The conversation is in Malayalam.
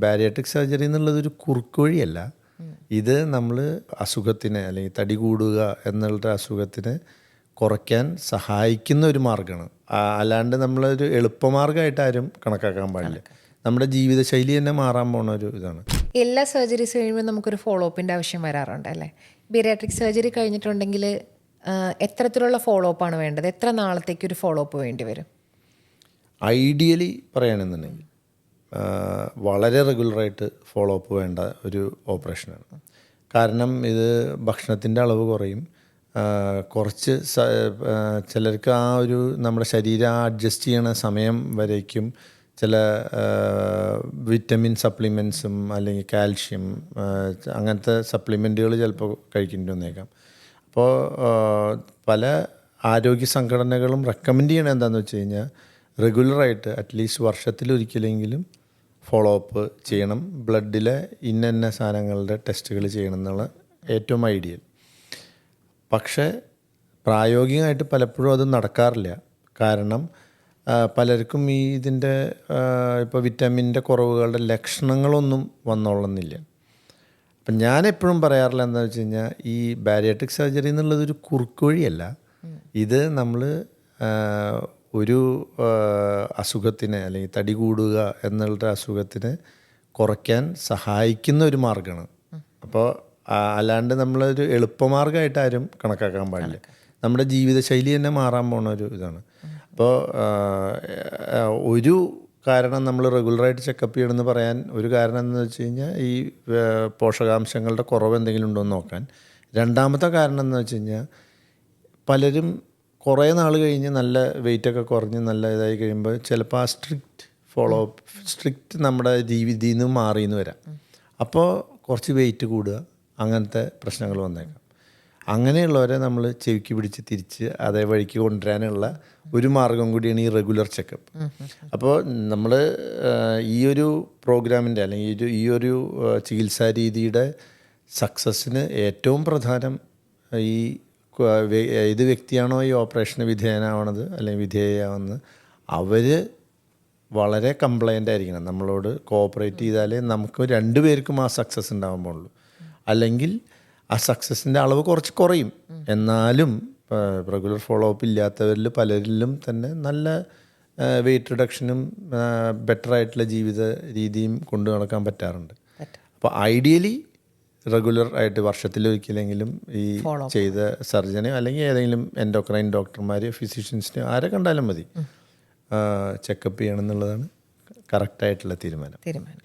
ബാരിയാട്രിക് സർജറി എന്നുള്ളത് ഒരു കുറുക്ക് വഴിയല്ല. ഇത് നമ്മൾ അസുഖത്തിന് അല്ലെങ്കിൽ തടി കൂടുക എന്നുള്ള അസുഖത്തിന് കുറയ്ക്കാൻ സഹായിക്കുന്ന ഒരു മാർഗമാണ്. അല്ലാണ്ട് നമ്മളൊരു എളുപ്പമാർഗമായിട്ട് ആരും കണക്കാക്കാൻ പാടില്ല. നമ്മുടെ ജീവിതശൈലി തന്നെ മാറാൻ പോണ ഒരു ഇതാണ്. എല്ലാ സർജറീസ് കഴിയുമ്പോൾ നമുക്കൊരു ഫോളോ അപ്പിന്റെ ആവശ്യം വരാറുണ്ട് അല്ലേ? ബിരിയാട്രിക് സർജറി കഴിഞ്ഞിട്ടുണ്ടെങ്കിൽ എത്രത്തിലുള്ള എത്തരത്തിലുള്ള ഫോളോ അപ്പാണ് വേണ്ടത്? എത്ര നാളത്തേക്ക് ഒരു ഫോളോ അപ്പ് വേണ്ടി വരും? ഐഡിയലി പറയുകയാണെന്നുണ്ടെങ്കിൽ വളരെ റെഗുലറായിട്ട് ഫോളോ അപ്പ് വേണ്ട ഒരു ഓപ്പറേഷനാണ്. കാരണം ഇത് ഭക്ഷണത്തിന്റെ അളവ് കുറയും. കുറച്ച് ചിലർക്ക് ആ ഒരു നമ്മുടെ ശരീരം അഡ്ജസ്റ്റ് ചെയ്യണ സമയം വരേക്കും. ചില വിറ്റമിൻ സപ്ലിമെൻസും അല്ലെങ്കിൽ കാൽഷ്യം അങ്ങനത്തെ സപ്ലിമെന്റുകൾ ചിലപ്പോൾ കഴിക്കേണ്ടി വന്നേക്കാം. അപ്പോൾ പല ആരോഗ്യ സംഘടനകളും റെക്കമെൻഡ് ചെയ്യണത് എന്താണെന്ന് വെച്ച് കഴിഞ്ഞാൽ റെഗുലറായിട്ട് അറ്റ്ലീസ്റ്റ് വർഷത്തിലൊരിക്കലെങ്കിലും ഫോളോ അപ്പ് ചെയ്യണം. ബ്ലഡിലെ ഇന്ന ഇന്ന സാധനങ്ങളുടെ ടെസ്റ്റുകൾ ചെയ്യണം എന്നുള്ള ഏറ്റവും ഐഡിയൽ പക്ഷേ പ്രായോഗികമായിട്ട് പലപ്പോഴും അത് നടക്കാറില്ല. കാരണം പലർക്കും ഈ ഇതിന്റെ ഇപ്പോൾ വിറ്റാമിന്റെ കുറവുകളുടെ ലക്ഷണങ്ങളൊന്നും വന്നോളുന്നില്ല. അപ്പം ഞാൻ എപ്പോഴും പറയാറില്ല എന്താ വെച്ച് കഴിഞ്ഞാൽ ഈ ബാരിയാട്രിക് സർജറി എന്നുള്ളതൊരു കുറുക്കുവഴിയല്ല കുറുക്ക് വഴിയല്ല ഇത് നമ്മൾ ഒരു അസുഖത്തിന് അല്ലെങ്കിൽ തടി കൂടുക എന്നുള്ള അസുഖത്തിന് കുറയ്ക്കാൻ സഹായിക്കുന്ന ഒരു മാർഗമാണ്. അപ്പോൾ അല്ലാണ്ട് നമ്മളൊരു എളുപ്പമാർഗമായിട്ട് ആരും കണക്കാക്കാൻ പാടില്ല. നമ്മുടെ ജീവിതശൈലി തന്നെ മാറാൻ പോണ ഒരു ഇതാണ്. അപ്പോൾ ഒരു കാരണം നമ്മൾ റെഗുലറായിട്ട് ചെക്കപ്പ് ചെയ്യണമെന്ന് പറയാൻ ഒരു കാരണം എന്ന് വെച്ച് കഴിഞ്ഞാൽ ഈ പോഷകാംശങ്ങളുടെ കുറവ് എന്തെങ്കിലും ഉണ്ടോ എന്ന് നോക്കാൻ. രണ്ടാമത്തെ കാരണം എന്ന് വെച്ച് കഴിഞ്ഞാൽ പലരും കുറേ നാൾ കഴിഞ്ഞ് നല്ല വെയിറ്റൊക്കെ കുറഞ്ഞ് നല്ല ഇതായി കഴിയുമ്പോൾ ചിലപ്പോൾ ആ സ്ട്രിക്റ്റ് ഫോളോ അപ്പ് സ്ട്രിക്റ്റ് നമ്മുടെ രീതിയിൽ നിന്ന് മാറിയെന്ന് വരാം. അപ്പോൾ കുറച്ച് വെയിറ്റ് കൂടുക അങ്ങനത്തെ പ്രശ്നങ്ങൾ വന്നേക്കാം. അങ്ങനെയുള്ളവരെ നമ്മൾ ചെവിക്ക് പിടിച്ച് തിരിച്ച് അതേ വഴിക്ക് കൊണ്ടുവരാനുള്ള ഒരു മാർഗം കൂടിയാണ് ഈ റെഗുലർ ചെക്കപ്പ് അപ്പോൾ നമ്മൾ ഈ ഒരു പ്രോഗ്രാമിന്റെ അല്ലെങ്കിൽ ഒരു ഈ ഒരു ചികിത്സാ രീതിയുടെ സക്സസ്സിന് ഏറ്റവും പ്രധാനം ഈ ഏത് വ്യക്തിയാണോ ഈ ഓപ്പറേഷന് വിധേയനാവണത് അല്ലെങ്കിൽ വിധേയയാവുന്നത് അവർ വളരെ കംപ്ലൈന്റ് ആയിരിക്കണം. നമ്മളോട് കോഓപ്പറേറ്റ് ചെയ്താലേ നമുക്ക് രണ്ടു പേർക്കും ആ സക്സസ് പോകുള്ളൂ അല്ലെങ്കിൽ ആ സക്സസിന്റെ അളവ് കുറച്ച് കുറയും. എന്നാലും റെഗുലർ ഫോളോ അപ്പ് ഇല്ലാത്തവരിൽ പലരിലും തന്നെ നല്ല വെയിറ്റ് റിഡക്ഷനും ബെറ്റർ ആയിട്ടുള്ള ജീവിത രീതിയും കൊണ്ടു നടക്കാൻ പറ്റാറുണ്ട് അപ്പോൾ ഐഡിയലി റെഗുലർ ആയിട്ട് വർഷത്തിലൊരിക്കലെങ്കിലും ഈ ചെയ്ത സർജനെ അല്ലെങ്കിൽ ഏതെങ്കിലും എൻഡോക്രൈൻ ഡോക്ടർമാരെയോ ഫിസിഷ്യൻസിനെ ആരെ കണ്ടാലും മതി. ചെക്കപ്പ് ചെയ്യണം എന്നുള്ളതാണ് കറക്റ്റായിട്ടുള്ള തീരുമാനം. തീരുമാനം.